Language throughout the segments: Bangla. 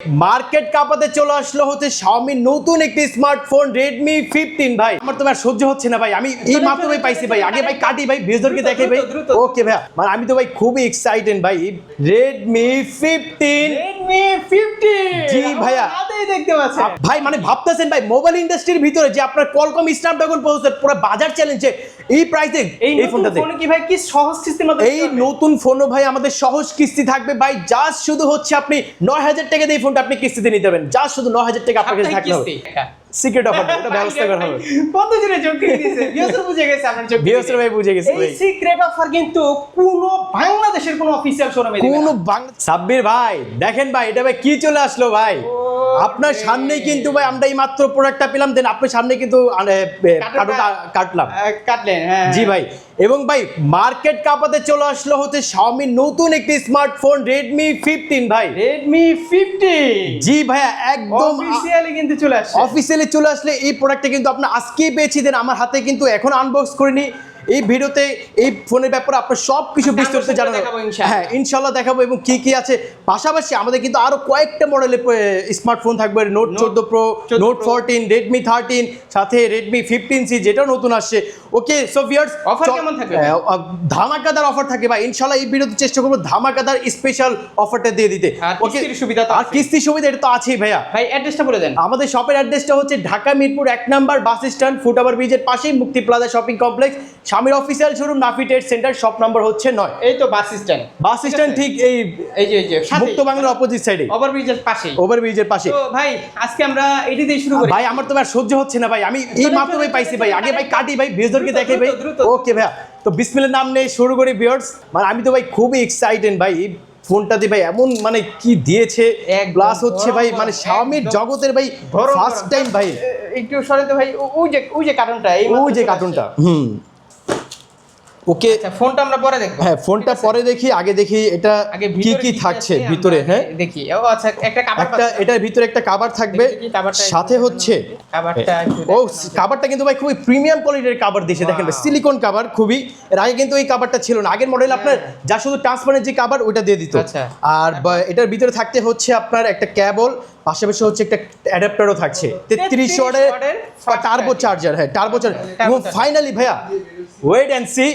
মার্কেট কাপাতে চলে আসলো হচ্ছে Xiaomi নতুন একটি স্মার্টফোন রেডমি ফিফটিন ভাই আমার তোমার সহ্য হচ্ছে না ভাই আমি এই মাত্র ভাই পাইছি ভাই আগে ভাই কাটি ভাই ভিউজরকে দেখে ভাই। ওকে ভাই মানে আমি তো ভাই খুবই এক্সাইটেড ভাই রেডমি 15 Redmi 50 জি ভাইয়া। হাতেই দেখতে পাচ্ছেন। ভাই মানে ভাবতেছেন ভাই মোবাইল ইন্ডাস্ট্রির ভিতরে যে আপনার কলকম স্ন্যাপড্রাগন প্রসেসর পুরো বাজার চ্যালেঞ্জে এই প্রাইসে এই ফোনটা ফোনটাতে কি ভাই কি সহজ কিস্তির মধ্যে এই নতুন ফোনও ভাই আমাদের সহজ কিস্তি থাকবে। ভাই জাস্ট শুধু হচ্ছে আপনি নয় হাজার টাকা দিয়ে এই ফোনটা আপনি কিস্তিতে নিতে পারবেন। জাস্ট শুধু নয় হাজার টাকা আপনাকে থাকতে হবে। সিক্রেট অফার এটা ব্যবস্থা করা হবে। চোখ দিয়েছে বুঝে গেছে আপনার চোখ বিয়সর ভাই বুঝে গেছে এই সিক্রেট অফার কিন্তু কোন বাংলাদেশের কোনো অফিসিয়াল শোরুমে কোন বাংলা সাব্বির ভাই দেখেন ভাই এটা ভাই কি চলে আসলো ভাই? আপনার সামনেই কিন্তু ভাই আমরা এই মাত্র প্রোডাক্টটা পেলাম দেন আপনার সামনে কিন্তু কাটলাম। কাটলেন হ্যাঁ জি ভাই এবং ভাই মার্কেট কাপাতে চলে আসলো হচ্ছে Xiaomi নতুন একটি স্মার্টফোন Redmi 15 ভাই। রেডমি 50 জি ভাইয়া একদম অফিসিয়ালি কিন্তু চলে আসছে। অফিসিয়ালি চলে আসলে এই প্রোডাক্টটা কিন্তু আপনার আজকেই পেয়েছি দেন আমার হাতে কিন্তু এখন আনবক্স করিনি। এই ভিডিওতে এই ফোনের ব্যাপারে আপনার সব কিছু বিস্তারিত জানাব। হ্যাঁ ইনশাল্লাহ দেখাবো এবং কি কি আছে। পাশাপাশি আমাদের কিন্তু আরও কয়েকটা মডেলের স্মার্টফোন থাকবে। নোট চোদ্দ pro note fourteen Redmi thirteen সাথে রেডমি ফিফটিন সি যেটাও নতুন আসছে। ওকে সো ভিয়ার্স Offer কেমন থাকবে? ধামাকাদার অফার থাকে ভাই। ইনশাল্লাহ এই ভিডিওতে চেষ্টা করব ধামাকাদার স্পেশাল অফারটা দিয়ে দিতে। ওকে সুবিধা আর। কিস্তির সুবিধা এটা তো আছেই ভাইয়া। ভাই অ্যাড্রেসটা বলে দেন। আমাদের শপের অ্যাড্রেসটা হচ্ছে ঢাকা মিরপুর এক নাম্বার বাস স্ট্যান্ড ফুটওভার ব্রিজের পাশেই মুক্তি প্লাজা শপিং কমপ্লেক্স স্বামীর official showroom Nafi trade centre shop number হচ্ছে নয়। এই তো বাস স্ট্যান্ড বাস স্ট্যান্ড ঠিক এই এই যে এই যে মুক্ত বাংলার অপোজিট সাইডে ওভারব্রিজের পাশে ওভার ব্রিজের পাশে। তো ভাই আজকে আমরা এটি দিয়ে শুরু করি। ভাই আমার তো আর সহ্য হচ্ছে না ভাই। আমি এই মাত্র ভাই পাইছি ভাই। আগে ভাই কাটি ভাই ভিউজরকে দেখে ভাই। ওকে ভাইয়া। তো বিসমিলের নাম নেই শুরু করি ভিউয়ার্স মানে আমি তো ভাই খুবই এক্সাইটেড ভাই। ফোনটাতে ভাই এমন মানে কি দিয়েছে? একদম প্লাস হচ্ছে ভাই মানে স্বামীর জগতের ভাই ফার্স্ট টাইম ভাই। এ, সরে তো ভাই ওই যে ওই যে কার্টুনটা ওই যে কার্টুনটা হুম। ওকে আচ্ছা ফোনটা আমরা পরে দেখব। হ্যাঁ ফোনটা পরে দেখি আগে দেখি এটা কি কি থাকছে ভিতরে হ্যাঁ? দেখি ও আচ্ছা একটা কাভার একটা এটার ভিতরে একটা কাভার থাকবে। সাথে হচ্ছে কাভারটা ও দেখানো। কাভারটা কিন্তু ভাই খুবই প্রিমিয়াম কোয়ালিটির কাভার দিয়েছে দেখেন সিলিকন কাভার খুবই। এর আগে কিন্তু এই কাভারটা ছিল না। আগের মডেল আপনার যা শুধু ট্রান্সপারেন্ট যে কাভার ওইটা দিয়ে দিত। আচ্ছা। আর বা- এটার ভিতরে থাকতে হচ্ছে আপনার একটা কেবল পাশাপাশি হচ্ছে একটা অ্যাডাপ্টারও থাকছে। তেত্রিশ 33 ওয়াটের ওয়াটের টার্বো চার্জার হ্যাঁ টার্বো চার্জার এবং ফাইনালি ভাইয়া wait and C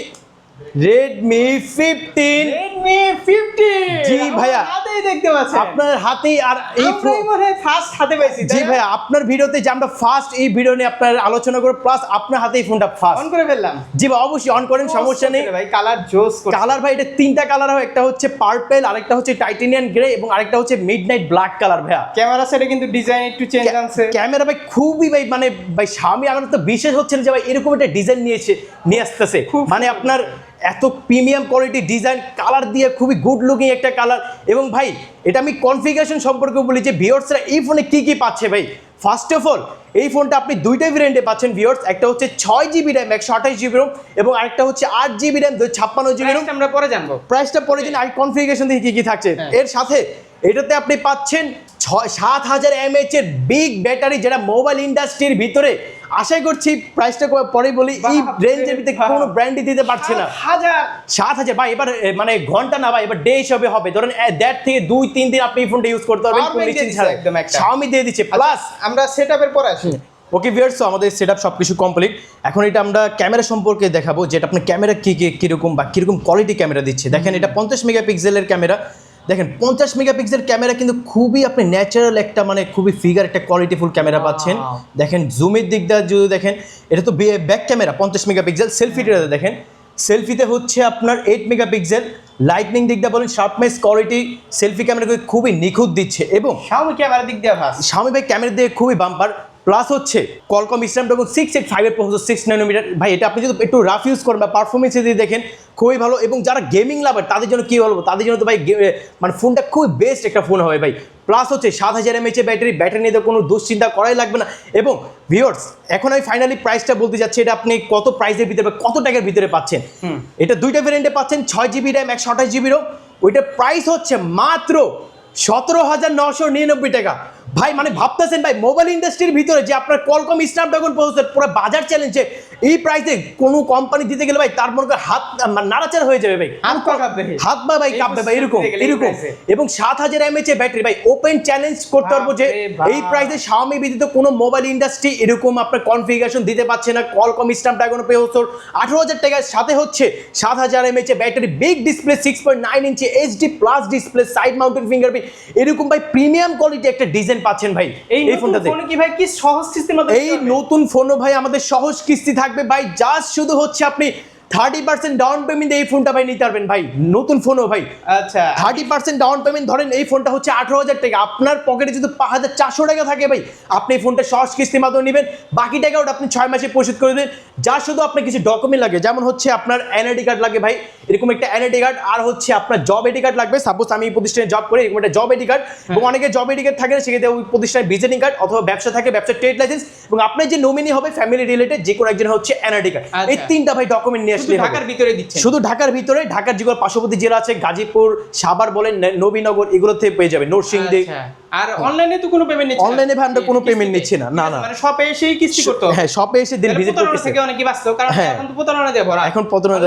Redmi fifteen Redmi 50 G ভাইয়া। হাতেই দেখতে পাচ্ছেন আপনার হাতেই আর এই আমরাই ফো- মনে ফার্স্ট হাতে পাইছি জি ভাই আপনার ভিডিওতে যে আমরা ফার্স্ট এই ভিডিও নিয়ে আপনার আলোচনা করব প্লাস আপনার হাতে এই ফোনটা অন ফার্স্ট করে ফেললাম। জি ভাই অবশ্যই অন করেন সমস্যা নেই। ভাই কালার জোস কালার ভাই এটা তিনটা কালার হয় একটা হচ্ছে পার্পেল আরেকটা হচ্ছে টাইটেনিয়াম গ্রে এবং আরেকটা হচ্ছে মিডনাইট ব্ল্যাক কালার ভাইয়া। ক্যামেরা সাইডে কিন্তু ডিজাইন একটু চেঞ্জ আনছে। ক্যামেরা ভাই খুবই ভাই মানে ভাই স্বামী আমার তো বিশেষ হচ্ছে না যে ভাই এরকম একটা ডিজাইন নিয়েছে নিয়ে আসতেছে। মানে আপনার এত প্রিমিয়াম কোয়ালিটি ডিজাইন কালার দিয়ে খুবই গুড লুকিং একটা কালার এবং ভাই এটা আমি কনফিগারেশন সম্পর্কে বলি যে ভিওর্সরা এই ফোনে কি কি পাচ্ছে ভাই? ফার্স্ট অফ অল এই ফোনটা আপনি দুইটা ভেরিয়েন্টে পাচ্ছেন ভিওর্স একটা হচ্ছে ছয় জিবি র্যাম একশো আঠাশ জিবি রোম এবং আরেকটা হচ্ছে আট জিবি র্যাম দুই ছাপ্পান্ন জিবি রোম আমরা পরে জানব। প্রাইসটা পরে দিন আর কনফিগারেশন দেখি কী কি থাকছে। হ্যাঁ। এর সাথে এটাতে আপনি পাচ্ছেন ছয় সাত হাজার এমএইচ এর বিগ ব্যাটারি যেটা মোবাইল ইন্ডাস্ট্রির ভিতরে আশা করছি প্রাইসটা পরে বলি এই রেঞ্জের ভিতরে কোনো ব্র্যান্ডই দিতে পারছে না। হাজার। সাত হাজার ভাই এবার মানে ঘণ্টা না ভাই এবার ডে হিসাবে হবে। ধরেন দেড় থেকে দুই তিন দিন আপনি এই ফোনটা ইউজ করতে পারবেন একদম দিয়ে দিচ্ছে প্লাস আমরা সেটআপের পরে আসি। ওকে ভিয়ার্স আমাদের সেট আপ সব কিছু কমপ্লিট এখন এটা আমরা ক্যামেরা সম্পর্কে দেখাবো যেটা আপনার ক্যামেরা কী কী কীরকম বা কীরকম কোয়ালিটি ক্যামেরা দিচ্ছে। দেখেন এটা পঞ্চাশ মেগাপিক্সেলের ক্যামেরা দেখেন পঞ্চাশ মেগাপিক্সেল ক্যামেরা কিন্তু খুবই আপনি ন্যাচারাল একটা মানে খুবই ফিগার একটা কোয়ালিটিফুল ক্যামেরা পাচ্ছেন। দেখেন জুমের দিক দিয়ে যদি দেখেন এটা তো ব্যাক ক্যামেরা পঞ্চাশ মেগাপিক্সেল সেলফিটা দেখেন। সেলফিতে হচ্ছে আপনার এইট মেগাপিক্সেল লাইটনিং দিক দিয়ে বলেন শার্পনেস কোয়ালিটি সেলফি ক্যামেরা খুবই নিখুঁত দিচ্ছে। এবং Xiaomi ক্যামেরা দিক দিয়ে স্বামী ভাই ক্যামেরা দিয়ে খুবই বাম্পার প্লাস হচ্ছে কলকম স্ন্যাপড্রাগন সিক্স এইট ফাইভের প্রসেসর সিক্স নাইনোমিটার ভাই এটা আপনি যদি একটু রাফ ইউজ করেন বা পারফরমেন্স দিয়ে দেখেন খুবই ভালো। এবং যারা গেমিং লাভার তাদের জন্য কী বলব? তাদের জন্য তো ভাই মানে ফোনটা খুবই বেস্ট একটা ফোন হবে ভাই। প্লাস হচ্ছে সাত হাজার এমএচ এর ব্যাটারি ব্যাটারি নিয়ে তো কোনো দুশ্চিন্তা করাই লাগবে না। এবং ভিওর্স এখন আমি ফাইনালি প্রাইসটা বলতে যাচ্ছি এটা আপনি কত প্রাইসের ভিতরে কত টাকার ভিতরে পাচ্ছেন? এটা দুইটা ভেরিয়েন্টে পাচ্ছেন ছয় জিবি র্যাম একশো আঠাশ জিবি রোম ওইটার প্রাইস হচ্ছে মাত্র সতেরো হাজার নশো নিরানব্বই টাকা। ভাই মানে ভাবতেছেন ভাই মোবাইল ইন্ডাস্ট্রির ভিতরে যে আপনার কলকম স্ন্যাপড্রাগন প্রসেসর পুরো বাজার চ্যালেঞ্জে এই প্রাইসে কোনো কোম্পানি দিতে গেলে ভাই তার মনে করেন হাত মানে নাড়াচাড়া হয়ে যাবে ভাই। হাত পা কাঁপবে। হাত ভাই কাঁপবে ভাই এরকম এরকম। এবং সাত হাজার এমএচ ব্যাটারি ভাই ওপেন চ্যালেঞ্জ করতে পারব যে এই প্রাইসে Xiaomi ব্যতীত কোনো মোবাইল ইন্ডাস্ট্রি এরকম আপনার কনফিগারেশন দিতে পারছে না। কলকম স্ন্যাপড্রাগন প্রসেসর আঠারো হাজার টাকার সাথে হচ্ছে সাত হাজার mAh battery big display six point nine inch HD plus display side mountain fingerprint এরকম ভাই প্রিমিয়াম কোয়ালিটি একটা ডিজাইন পাচ্ছেন ভাই এই ফোনটাতে। ফোনে কি ভাই কি সহজ কিস্তির মধ্যে এই নতুন ফোনও ভাই আমাদের সহজ কিস্তি থাকবে। ভাই জাস্ট শুধু হচ্ছে আপনি থার্টি পার্সেন্ট ডাউন পেমেন্ট এই ফোনটা ভাই নিতে পারবেন ভাই। নতুন ফোনও ভাই। আচ্ছা। থার্টি পার্সেন্ট ডাউন পেমেন্ট ধরেন এই ফোনটা হচ্ছে আঠারো হাজার টাকা। আপনার পকেটে যদি পাঁচ হাজার চারশো টাকা থাকে ভাই আপনি এই ফোনটা সহজ কিস্তির মাধ্যমে নেবেন। বাকি টাকা ওটা আপনি ছয় মাসে পরিশোধ করে দেবেন। যা শুধু আপনার কিছু ডকুমেন্ট লাগে যেমন হচ্ছে আপনার এনআইডি কার্ড লাগে ভাই এরকম একটা এনআইডি কার্ড আর হচ্ছে আপনার জব এডি কার্ড লাগবে। সাপোজ আমি এই প্রতিষ্ঠানে জব করি এরকম একটা জব এডি কার্ড এবং অনেকে জব এডি কার্ড থাকে না সেক্ষেত্রে ওই প্রতিষ্ঠানের ভিজিটিং কার্ড অথবা ব্যবসা থাকে ব্যবসার ট্রেড লাইসেন্স এবং আপনার যে নমিনি হবে ফ্যামিলি রিলেটেড যে কোনো একজন হচ্ছে এনআইডি কার্ড এই আচ্ছা। তিনটা ভাই ডকুমেন্ট নিয়ে আসলে ঢাকার ভিতরে দিচ্ছেন। শুধু ঢাকার ভিতরে ঢাকার যেগুলো পার্শ্ববর্তী জেলা আছে গাজীপুর সাভার বলেন নবীনগর এগুলো থেকে পেয়ে যাবে। নরসিংদী। আচ্ছা। আর অনলাইনে তো কোনো পেমেন্ট নিচ্ছে না? Online ভাই কোনো payment নিচ্ছি না, না, না। মানে শপে কিস্তি করতে হ্যাঁ শপে এসে দিন ভিজিট করতেছে। থেকে অনেকে কারণ হ্যাঁ। এখন তো প্রতারণা দিয়ে ভরা। এখন প্রতারণা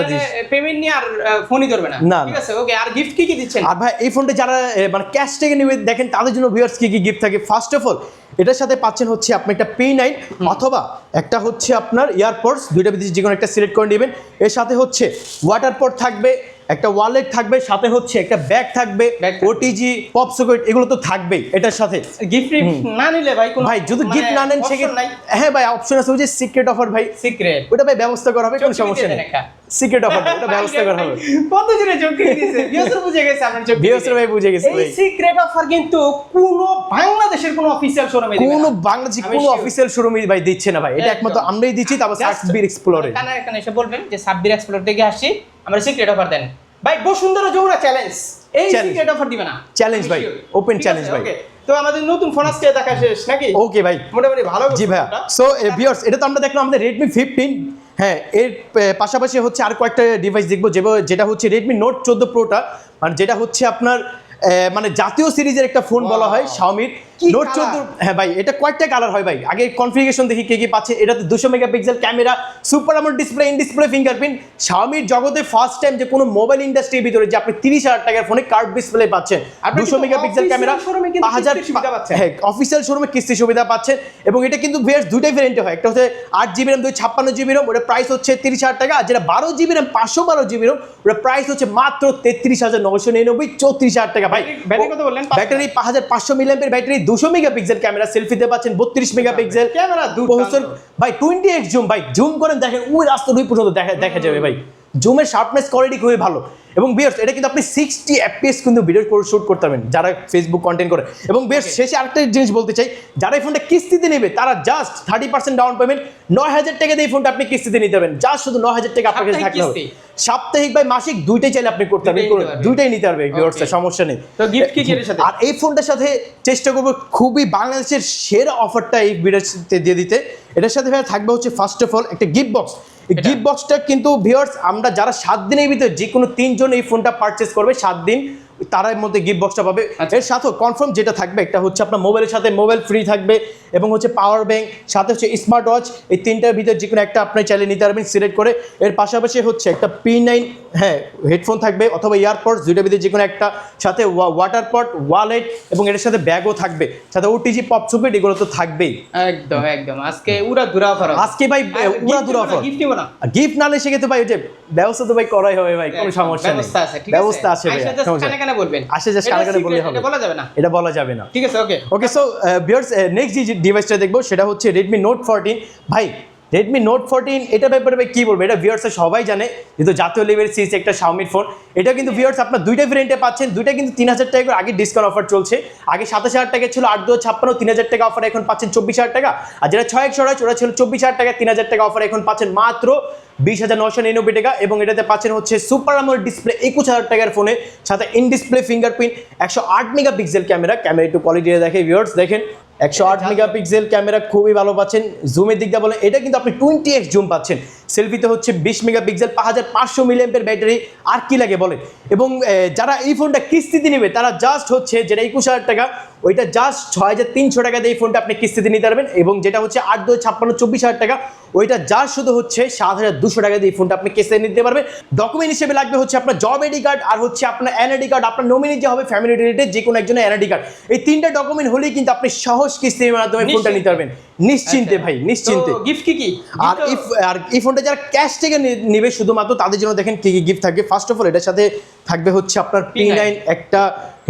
পেমেন্ট নিয়ে আর ফোনই ধরবে না। ঠিক আছে ওকে আর গিফট কি কি দিচ্ছেন? আর ভাই এই ফোনটা যারা মানে ক্যাশ থেকে নেবে দেখেন তাদের জন্য ভিউয়ার্স কি কি গিফট থাকে। ফার্স্ট অফ অল এটার সাথে পাচ্ছেন হচ্ছে আপনি একটা পি নাইন অথবা একটা হচ্ছে আপনার ইয়ারপডস দুইটা ভিতরে যে কোনো একটা সিলেক্ট করে নেবেন। এর সাথে হচ্ছে ওয়াটার পট থাকবে একটা ওয়ালেট থাকবে সাথে হচ্ছে একটা ব্যাগ থাকবে ওটিজি পপ সকেট এগুলো তো থাকবেই এটার সাথে। গিফট না নিলে ভাই কোনো ভাই যদি মানে গিফট না নেন সেক্ষেত্রে হ্যাঁ ভাই অপশন আছে ওই যে সিক্রেট অফার ভাই। সিক্রেট ওটা ভাই ব্যবস্থা করা হবে কোনো সমস্যা নেই। সিক্রেট অফার ব্যবস্থা করা হবে। কত জোরে চোখ দিয়েছে। বিয়সর বুঝে গেছে আপনার চোখ। বিএসএর ভাই বুঝে গেছে এই সিক্রেট অফার কিন্তু কোন বাংলাদেশের কোন অফিসিয়াল শোরুমে কোনো। বাংলাদেশি কোনো অফিসিয়াল শোরুমে ভাই দিচ্ছে না ভাই। এটা একমাত্র আমরাই দিচ্ছি তারপর এক্সপ্লোরে কানে এসে বলবেন যে সাব্বির এক্সপ্লোর থেকে আসছি আমরা সিক্রেট অফার দেন। ভাই বসুন্ধরা চ্যালেঞ্জ এই সিক্রেট অফার দিবে না। আমি ভাই, challenge আছে, ভাই। তো আমাদের নতুন ফোন আজকে দেখা শেষ নাকি? ওকে ভাই। মোটামুটি ভালো জি ভাইয়া। সো ভিউয়ার্স এটা তো আমরা দেখলাম আমাদের রেডমি ফিফটিন হ্যাঁ এর পাশাপাশি হচ্ছে আর কয়েকটা ডিভাইস দেখব যেটা হচ্ছে রেডমি নোট চোদ্দ প্রোটা মানে যেটা হচ্ছে আপনার মানে জাতীয় সিরিজের একটা ফোন বলা হয়. শাওমির নোট? চোদ্দ হ্যাঁ ভাই এটা কয়েকটা কালার হয় ভাই। আগে কনফিগারেশন দেখি কে কি পাচ্ছে। এটাতে দুশো megapixel camera super AMOLED display in display fingerprint শাওমির জগতে ফার্স্ট টাইম যে কোনো মোবাইল ইন্ডাস্ট্রির ভিতরে যে আপনি তিরিশ হাজার টাকার ফোনে কার্ড ডিসপ্লে পাচ্ছেন। আপনি দুশো মেগাপিক্সেল ক্যামেরা হাজার। হ্যাঁ অফিসিয়াল শোরুমে কিস্তি সুবিধা পাচ্ছেন এবং এটা কিন্তু ভিএস দুইটাই ভেরিয়েন্টে হয়। একটা হচ্ছে আট জিবি র্যাম দুই ছাপ্পান্ন জিবি র্যাম ওটা প্রাইস হচ্ছে তিরিশ হাজার টাকা। আর যেটা বারো জিবি র্যাম পাঁচশো বারো জিবি র্যাম ওটা প্রাইস হচ্ছে মাত্র তেত্রিশ হাজার নশো নিরানব্বই চৌত্রিশ হাজার টাকা। ভাই ব্যাটারি- কত বললেন? ব্যাটারি পাঁচ হাজার পাঁচশো মিলিয়ামের ব্যাটারি দুশো মেগাপিক্সেল ক্যামেরা সেলফিতে পাচ্ছেন বত্রিশ মেগাপিক্সেল। ক্যামেরা ভাই টোয়েন্টি এইট জুম ভাই জুম করেন দেখেন ওই রাস্তা দুই পর্যন্ত দেখা দেখা যাবে ভাই। জুমের শার্পনেস কোয়ালিটি খুবই ভালো। এবং বিয়ার্স এটা কিন্তু আপনি সিক্সটি এফপিএস কিন্তু ভিডিও করে শুট করতে পারবেন যারা ফেসবুক কন্টেন্ট করে। এবং বেশ শেষে আরেকটা জিনিস বলতে চাই যারা এই ফোনটা কিস্তিতে নেবে তারা just thirty percent down payment নয় হাজার টাকা দিয়ে এই ফোনটা আপনি কিস্তিতে নিতে পারবেন। জাস্ট শুধু নয় হাজার টাকা আপনার কাছে সাপ্তাহিক হবে। সাপ্তাহিক ভাই মাসিক দুইটাই চাইলে আপনি করতে পারবেন দুইটাই নিতে পারবে ভিউয়ার্স সমস্যা নেই। তো gift কি এর সাথে? আর এই ফোনটার সাথে চেষ্টা করব খুবই বাংলাদেশের সেরা অফারটা এই ভিডিওতে দিয়ে দিতে। এটার সাথে ভাই থাকবে হচ্ছে ফার্স্ট অফ অল একটা গিফট বক্স? গিফট বক্সটা কিন্তু ভিউয়ার্স আমরা যারা সাত দিনের ভিতরে যে কোনো তিনজন এই ফোনটা পারচেস করবে, সাত দিন তার মধ্যে গিফট বক্সটা পাবে। আচ্ছা। এর সাথেও কনফার্ম যেটা থাকবে একটা হচ্ছে আপনার মোবাইলের সাথে মোবাইল ফ্রি থাকবে এবং হচ্ছে পাওয়ার ব্যাংক সাথে হচ্ছে স্মার্ট ওয়াচ এই তিনটার ভিতরে যে কোনো একটা আপনি চাইলে নিতে পারবেন সিলেক্ট করে। এর পাশাপাশি হচ্ছে একটা পি নাইন হ্যাঁ হেডফোন থাকবে অথবা ইয়ারপডস দুইটার ভিতরে যে কোনো একটা সাথে ওয়াটার পট ওয়ালেট এবং এটার সাথে ব্যাগও থাকবে। সাথে ওটিজি পপ সুপিট এগুলো তো থাকবেই। একদম একদম। আজকে উড়া দুরা অফার আজকে ভাই উড়া দুরা অফার গিফট নিব না। গিফট না নিলে সেক্ষেত্রে ভাই ওই যে ব্যবস্থা তো ভাই করাই হবে ভাই কোনো সমস্যা নেই। ব্যবস্থা আছে ব্যবস্থা আছে ভাই কানে বলবেন? আসে জাস্ট এটা কানে কানে secret, হবে। বলা যাবে না। এটা বলা যাবে না। ঠিক আছে okay okay so viewers next যে ডিভাইসটা দেখব সেটা হচ্ছে রেডমি নোট ফোরটিন ভাই রেডমি নোট ফোরটিন এটা ব্যাপারে কী বলব? এটা ভিউয়ার্স সবাই জানে যেহেতু জাতীয় লেভেল সিরিজ একটা শাওমির ফোন এটা কিন্তু ভিউয়ার্স আপনার দুইটা ভেরিয়েন্টে পাচ্ছেন, দুইটা কিন্তু তিন হাজার টাকা আগে ডিসকাউন্ট অফার চলছে। আগে সাতাশ হাজার টাকা ছিল, আট দু ছাপ্পান্ন, তিন হাজার টাকা অফার এখন পাচ্ছেন চব্বিশ হাজার টাকা। আর যেটা ছয় একশো ওরা ছিল চব্বিশ হাজার টাকা, তিন হাজার টাকা অফার এখন পাচ্ছেন মাত্র বিশ হাজার নশো নিরানব্বই টাকা। এবং এটাতে পাচ্ছেন হচ্ছে সুপার আমোল ডিসপ্লে একুশ হাজার টাকার ফোনে সাথে ইন ডিসপ্লে ফিঙ্গারপ্রিন্ট একশো আট মেগা পিক্সেল ক্যামেরা ক্যামেরা একটু কোয়ালিটি দেখে ভিওর্স দেখেন। একশো আট মেগা পিক্সেল ক্যামেরা খুবই ভালো পাচ্ছেন। জুমের দিক দিয়ে বলেন এটা কিন্তু আপনি টোয়েন্টি এক্স জুম পাচ্ছেন। সেলফিতে হচ্ছে বিশ মেগা পিক্সেল পাঁচ হাজার পাঁচশো মিলিয়ামের ব্যাটারি আর কি লাগে বলেন? এবং যারা এই ফোনটা কিস্তিতে নেবে তারা জাস্ট হচ্ছে যেটা একুশ হাজার টাকা ওইটা জাস্ট ছয় হাজার তিনশো টাকা দিয়ে এই ফোনটা আপনি কিস্তিতে নিতে পারবেন এবং যেটা হচ্ছে আট দু ছাপ্পান্ন চব্বিশ হাজার টাকা ওইটা জাস্ট শুধু হচ্ছে সাত হাজার দুশো টাকা দিয়ে এই ফোনটা আপনি কিস্তিতে নিতে পারবেন। ডকুমেন্ট হিসেবে লাগবে হচ্ছে আপনার জব আইডি কার্ড আর হচ্ছে আপনার এনআইডি কার্ড আপনার নমিনি যে হবে ফ্যামিলি রিলেটেড যে কোনো একজনের এনআইডি কার্ড এই তিনটা ডকুমেন্ট হলেই কিন্তু আপনি সহজ কিস্তির মাধ্যমে ফোনটা নিতে পারবেন। নিশ্চিন্তে ভাই নিশ্চিন্তে। গিফট কি কি? আর ইফ আর এই ফোনটা যারা ক্যাশ থেকে নিবে শুধুমাত্র তাদের জন্য দেখেন কি কি গিফট থাকবে। ফার্স্ট অফ অল এটার সাথে থাকবে হচ্ছে আপনার পি নাইন একটা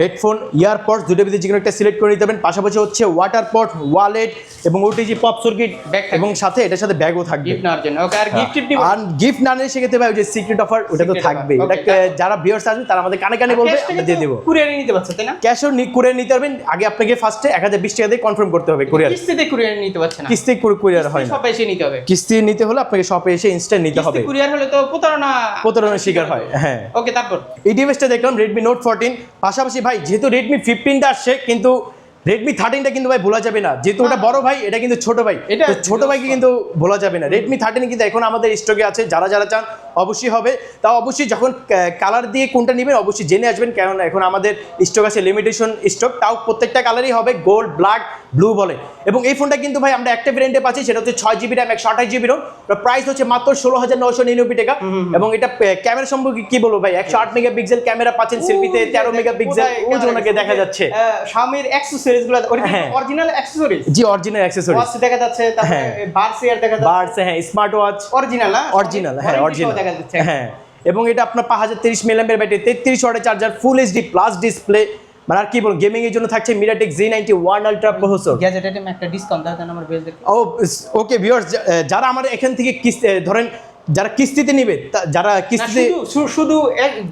হেডফোন ইয়ারপডস দুটো ভিতরে যে কোনো একটা সিলেক্ট করে নিতে পারবেন। পাশাপাশি হচ্ছে ওয়াটার পট ওয়ালেট এবং ওটিজি পপ সার্কিট। এবং সাথে এটার সাথে ব্যাগও থাকবে। গিফট নেওয়ার ওকে আর গিফট টিপ আর গিফট না নিলে সেক্ষেত্রে ভাই ওই যে সিক্রেট অফার ওটা তো থাকবে ওটা যারা ভিউয়ার্স আসবে তারা আমাদের কানে কানে বলবে আমরা দিয়ে দেবো। কুরিয়ারে নিতে পারছ তাই না? ক্যাশও করে নিতে পারবেন। আগে আপনাকে ফার্স্টে এক হাজার বিশ টাকা দিয়ে কনফার্ম করতে হবে কুরিয়ার কিস্তিতে কুরিয়ারে নিতে পারছে না। কিস্তি কুরিয়ার হয় না। সব এসে নিতে হবে। কিস্তি নিতে হলে আপনাকে শপে এসে ইনস্ট্যান্ট নিতে হবে। কুরিয়ার হলে তো প্রতারণা প্রতারণার শিকার হয় হ্যাঁ। ওকে তারপর? এই ডিভাইসটা দেখলাম রেডমি নোট ফোরটিন পাশাপাশি ভাই যেহেতু রেডমি ফিফটিনটা আসছে কিন্তু রেডমি থার্টিনটা কিন্তু ভাই বলা যাবে না। যেহেতু ওটা বড় ভাই এটা কিন্তু ছোট ভাই। এটা ছোট ভাইকে কিন্তু বলা যাবে না। রেডমি থার্টিন কিন্তু এখন আমাদের স্টকে আছে। যারা যারা চান অবশ্যই হবে। তাও অবশ্যই যখন কালার দিয়ে কোনটা নেবেন অবশ্যই জেনে আসবেন। কারণ এখন আমাদের স্টক আছে লিমিটেশন স্টক তাও প্রত্যেকটা কালারই হবে গোল্ড ব্ল্যাক ব্লু বলে। এবং এই ফোনটা কিন্তু ভাই আমরা একটা ভ্যারিয়েন্টে পাচ্ছি সেটা হচ্ছে ছয় জিবি র্যাম একশো আঠাশ জিবি রোম প্রাইস হচ্ছে মাত্র ষোলো হাজার নশো নিরানব্বই টাকা। এবং এটা ক্যামেরা সম্পর্কে কি বলব ভাই? একশো আট মেগা পিক্সেল ক্যামেরা পাচ্ছেন সেলফিতে তেরো মেগা পিক্সেল ওজনকে দেখা যাচ্ছে। স্বামীর অ্যাক্সেসরিজগুলো হ্যাঁ। অরিজিনাল অ্যাক্সেসরিজ জি অরিজিনাল অ্যাক্সেসরিজ দেখা যাচ্ছে তারপরে হ্যাঁ। বার দেখা যাচ্ছে। বার্ডস হ্যাঁ স্মার্ট ওয়াচ অরিজিনাল না? অরিজিনাল হ্যাঁ অরিজিনাল হ্যাঁ এবং এটা আপনার পাঁচ হাজার তিরিশ মিলিয়ামের ব্যাটারি তেত্রিশ ওয়াটের charger full HD plus display মানে আর কি বলব গেমিং এর জন্য থাকছে MediaTek G ninety one ultra processor gadget item একটা ডিসকাউন্ট দাও তাহলে আমার বেশ ও ওকে ভিউয়ার্স যারা আমার এখান থেকে কিস্তি ধরেন যারা কিস্তিতে নিবে যারা কিস্তিতে শুধু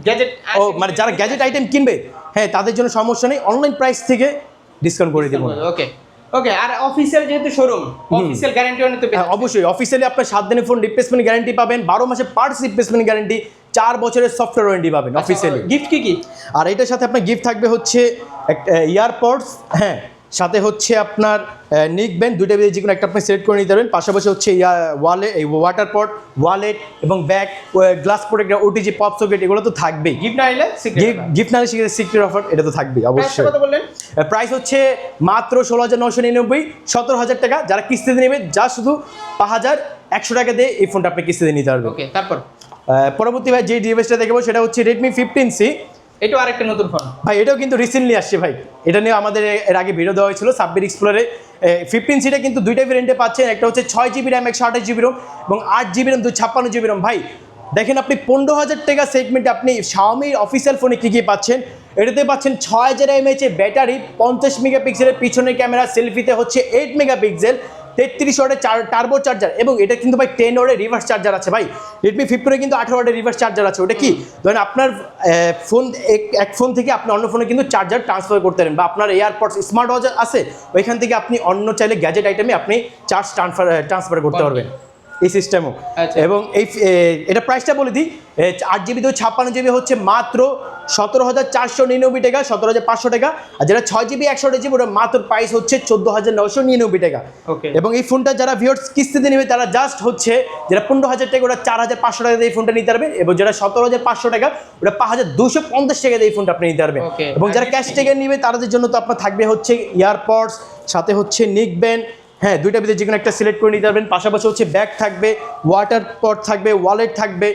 গ্যাজেট ও মানে যারা গ্যাজেট আইটেম কিনবে হ্যাঁ তাদের জন্য সমস্যা নেই অনলাইন প্রাইস থেকে ডিসকাউন্ট করে দেবো। ওকে ওকে আর অফিসিয়াল যেহেতু শোরুম অফিসিয়াল গ্যারান্টি অনেক তো হ্যাঁ, অবশ্যই অফিসিয়ালি আপনার সাত দিনের ফোন রিপ্লেসমেন্ট গ্যারান্টি পাবেন বারো মাসে পার্টস রিপ্লেসমেন্ট গ্যারান্টি চার বছরের সফটওয়্যার ওয়ারেন্টি পাবেন অফিসিয়ালি গিফট কি কি? আর এটার সাথে আপনার গিফট থাকবে হচ্ছে ইয়ারপডস হ্যাঁ সাথে হচ্ছে আপনার নিক ব্যান্ড দুইটা যে কোনো একটা আপনি সিলেক্ট করে নিতে পারবেন। পাশাপাশি হচ্ছে ওয়ালে এই ওয়াটার পট ওয়ালেট এবং bag glass protect OTG pop socket এগুলো তো থাকবেই। গিফট না নিলে গিফট না শিখে সিক্রেট অফার এটা তো থাকবেই অবশ্যই। কত বললেন? প্রাইস হচ্ছে মাত্র ষোলো হাজার নশো নিরানব্বই সতেরো হাজার টাকা। যারা কিস্তিতে নেবে যা শুধু পাঁচ হাজার একশো টাকা দিয়ে এই ফোনটা আপনি কিস্তিতে নিতে পারবেন। ওকে তারপর? পরবর্তী ভাই যে ডিভাইসটা দেখব সেটা হচ্ছে রেডমি ফিফটিন সি এটাও আরেকটা নতুন ফোন ভাই, এটাও কিন্তু রিসেন্টলি আসছে ভাই। এটা নিয়ে আমাদের এর আগে ভিডিও দেওয়া হয়েছিল সাব্বির এক্সপ্লোরে ফিফটিন সিটা কিন্তু দুইটা ভেরিয়েন্টে পাচ্ছেন। একটা হচ্ছে ছয় জিবি র্যাম একশো আঠাশ জিবি রোম এবং আট জিবি র্যাম দুই ছাপ্পান্ন জিবি রোম ভাই, দেখেন আপনি পনেরো হাজার টাকা সেগমেন্টে আপনি শাওমির অফিসিয়াল ফোনে কী কী পাচ্ছেন? এটাতে পাচ্ছেন ছয় হাজার এমএইচ এর ব্যাটারি পঞ্চাশ মেগা পিক্সেলের পিছনের ক্যামেরা সেলফিতে হচ্ছে এইট মেগা পিক্সেল তেত্রিশ ওয়াটের চার টার্বো চার্জার এবং এটা কিন্তু ভাই টেন ওয়ার্ডের রিভার্স চার্জার আছে ভাই। রেডমি ফিফটিনে কিন্তু আঠারো ওয়ার্ডের রিভার্স চার্জার আছে। ওটা কি? ধরেন আপনার ফোন এক ফোন থেকে আপনি অন্য ফোনে কিন্তু চার্জার ট্রান্সফার করতে পারেন বা আপনার এয়ারপডস স্মার্ট ওয়াচ আছে ওইখান থেকে আপনি অন্য চাইলে গ্যাজেট আইটেমে আপনি চার্জ ট্রান্সফার ট্রান্সফার করতে পারবেন এই সিস্টেমও আচ্ছা। এবং এই এটা প্রাইসটা বলে দিই আট জিবি তো ছাপ্পান্ন জিবি হচ্ছে মাত্র সতেরো হাজার চারশো নিরানব্বই টাকা সতেরো হাজার পাঁচশো টাকা। আর যেটা ছয় জিবি একশো জিবি ওটা মাত্র প্রাইস হচ্ছে চোদ্দ হাজার নশো নিরানব্বই টাকা। এবং এই ফোনটা যারা ভিওর্স কিস্তিতে নেবে তারা জাস্ট হচ্ছে যেটা পনেরো হাজার টাকা ওটা চার হাজার পাঁচশো টাকা দিয়ে এই ফোনটা নিতে পারবেন এবং যেটা সতেরো হাজার পাঁচশো টাকা ওটা পাঁচ হাজার দুশো পঞ্চাশ টাকা দিয়ে এই ফোনটা আপনি নিতে পারবেন। এবং যারা ক্যাশ টাকা নিবে তাদের জন্য তো আপনার থাকবে হচ্ছে ইয়ারপডস সাথে হচ্ছে নিক ব্যান্ড হ্যাঁ দুইটা ভিতরে যে কোনো একটা সিলেক্ট করে নিতে পারবেন। পাশাপাশি হচ্ছে ব্যাগ থাকবে ওয়াটার পট থাকবে ওয়ালেট থাকবে।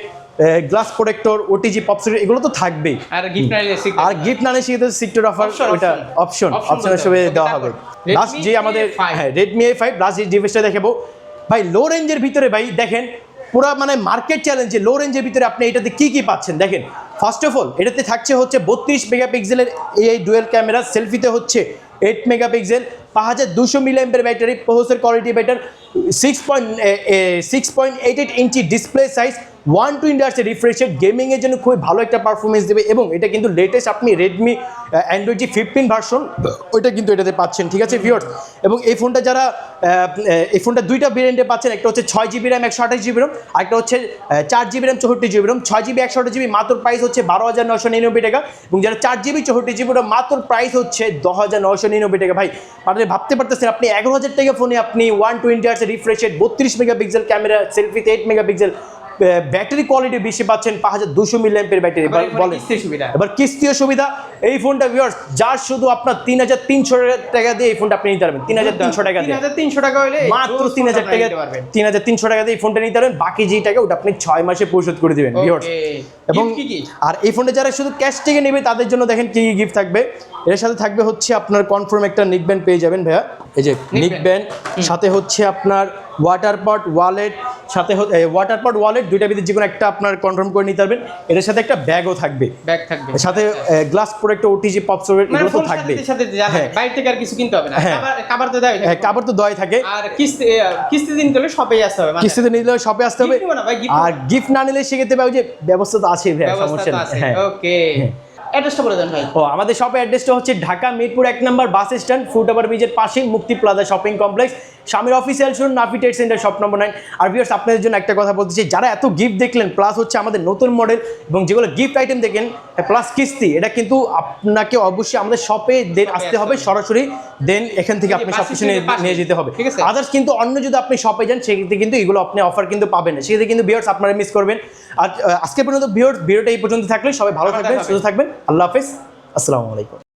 গ্লাস প্রোটেক্টর ওটিজি পপসেট এগুলো তো থাকবেই। আর গিফট না আর গিফট না নিয়ে সিক্রেট অফার ওটা অপশন অপশন হিসেবে। দেওয়া হবে। লাস্ট যে আমাদের হ্যাঁ রেডমি এ ফাইভ লাস্ট যে ডিভাইসটা দেখাবো ভাই লো রেঞ্জের ভিতরে ভাই দেখেন পুরা মানে মার্কেট চ্যালেঞ্জে লো রেঞ্জের ভিতরে আপনি এটাতে কি কি পাচ্ছেন? দেখেন ফার্স্ট অফ অল এটাতে থাকছে হচ্ছে বত্রিশ মেগাপিক্সেলের এই ডুয়েল ক্যামেরা সেলফিতে হচ্ছে এইট মেগাপিক্সেল পাঁচ হাজার দুশো মিলিয়ামের battery processor quality better six point six point eight eight inch display size one twenty আর্সের refreshed গেমিংয়ের জন্য খুবই ভালো একটা পারফরমেন্স দেবে এবং এটা কিন্তু লেটেস্ট আপনি Redmi Android G fifteen version ওইটা কিন্তু এটাতে পাচ্ছেন, ঠিক আছে ভিওর্স এবং এই ফোনটা যারা এই ফোনটা দুইটা ভেরিয়েন্টে পাচ্ছেন, একটা হচ্ছে ছয় জিবি র্যাম একশো আঠাশ জিবি র্যাম একটা হচ্ছে চার জিবি র্যাম চৌষট্টি জিবি র্যাম ছয় জিবি একশো আঠাশ জিবি মাত্র প্রাইস হচ্ছে বারো হাজার নশো নিরানব্বই টাকা। এবং যারা চার জিবি চৌষট্টি জিবি র্যাম মাত্র প্রাইস হচ্ছে দশ হাজার নশো নিরানব্বই টাকা। ভাই আপনি ভাবতে পারতেছেন, আপনি এগারো হাজার টাকা ফোনে আপনি ওয়ান টোয়েন্টি আর্সের রিফ্রেশেড বত্রিশ মেগাপিক্সেল ক্যামেরা সেলফিতে এইট মেগাপিক্সেল ব্যাটারি কোয়ালিটি বেশি পাচ্ছেন পাঁচ হাজার দুশো মিলিয়ামের ব্যাটারি বলেন। সুবিধা। এবার কিস্তিও সুবিধা এই ফোনটা ভিউয়ার্স যার শুধু আপনার তিন হাজার তিনশো টাকা দিয়ে এই ফোনটা আপনি নিতে পারবেন। তিন হাজার তিনশো টাকা দিয়ে। 3300 টাকা হলে মাত্র তিন হাজার টাকা। তিন হাজার তিনশো টাকা দিয়ে এই ফোনটা নিতে পারবেন। বাকি যে টাকা ওটা আপনি ছয় মাসে পরিশোধ করে দিবেন ভিউয়ার্স এবং কি কি? আর এই ফোনটা যারা শুধু ক্যাশ থেকে নেবে তাদের জন্য দেখেন কি গিফট থাকবে। এর সাথে থাকবে হচ্ছে আপনার কনফার্ম একটা নিক ব্যান্ড পেয়ে যাবেন ভাইয়া। এই যে নিক ব্যান্ড সাথে হচ্ছে আপনার ওয়াটার পট ওয়ালেট সাথে ওয়াটার পট ওয়ালেট দুইটা ভিতরে যে কোনো একটা আপনার কনফার্ম করে নিতে পারবেন। এটার সাথে একটা ব্যাগও থাকবে। ব্যাগ থাকবে। সাথে গ্লাস প্রোডাক্ট ওটিজি পপস মানে এগুলো তো থাকবে সাথে হ্যাঁ। বাইরে থেকে আর কিছু কিনতে হবে না। হ্যাঁ। খাবার খাবার তো দেয় হ্যাঁ কাপড় তো দয় থাকে। আর কিস্তি কিস্তি দিন করলে শপে আসতে হবে মানে কিস্তিতে নিলে শপে আসতে হবে। আর গিফট না। নিলে সেক্ষেত্রে ভাই ওই যে ব্যবস্থা তো আছে ভাই সমস্যা নেই। আছে হ্যাঁ। ওকে অ্যাড্রেসটা বলে দেন ভাই। ও আমাদের শপের অ্যাড্রেসটা হচ্ছে ঢাকা মিরপুর এক number bus stand foot over ব্রিজের পাশেই মুক্তি প্লাজা শপিং কমপ্লেক্স স্বামীর অফিসিয়াল শুনুন Nafi centre shop number nine আর আপনাদের জন্য একটা কথা বলতে চাই যারা এত গিফট দেখলেন প্লাস হচ্ছে আমাদের নতুন মডেল এবং যেগুলো গিফট আইটেম দেখেন প্লাস কিস্তি এটা কিন্তু আপনাকে অবশ্যই আমাদের শপে দেন আসতে হবে। সরাসরি দেন এখান থেকে আপনি সব কিছু নিয়ে যেতে হবে। ঠিক আছে? আদার্স কিন্তু অন্য যদি আপনি শপে যান সেক্ষেত্রে কিন্তু এগুলো আপনি অফার কিন্তু পাবেন না। সেক্ষেত্রে কিন্তু ভিউয়ার্স আপনারা মিস করবেন। আর আজকে পর্যন্ত ভিডিওটা এই পর্যন্ত থাকলে। সবাই ভালো থাকবেন সুস্থ থাকবেন। আল্লাহ হাফেজ। আসসালামু আলাইকুম।